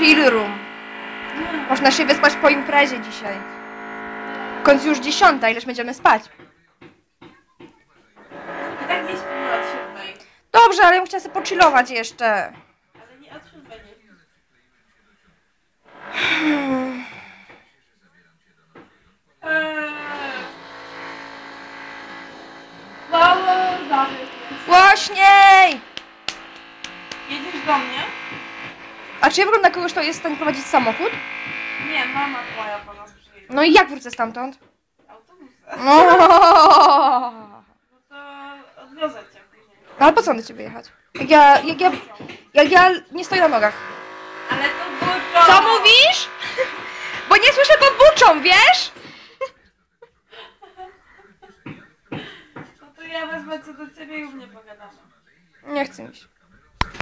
chill room. Można się wyspać po imprezie dzisiaj. W końcu już dziesiąta, ileż będziemy spać. I tak gdzieś było od siódmej. Dobrze, ale ja bym chciała sobie pochillować jeszcze. Ale nie od siódmej nie. Eee. Mało. Głośniej! Jedziesz do mnie? A czy ja wygląda na kogoś, kto jest w stanie prowadzić samochód? Nie, mama twoja po nas przyjedzie. No i jak wrócę stamtąd? Autobusem. No. No to odwiozę cię później. No ale po co mam do ciebie jechać? Jak ja, jak ja, jak ja nie stoję na nogach. Ale to buczą! Co mówisz? Bo nie słyszę, bo buczą, wiesz? No to ja wezmę cię do ciebie i u mnie pogadamy. Nie chcę mi się.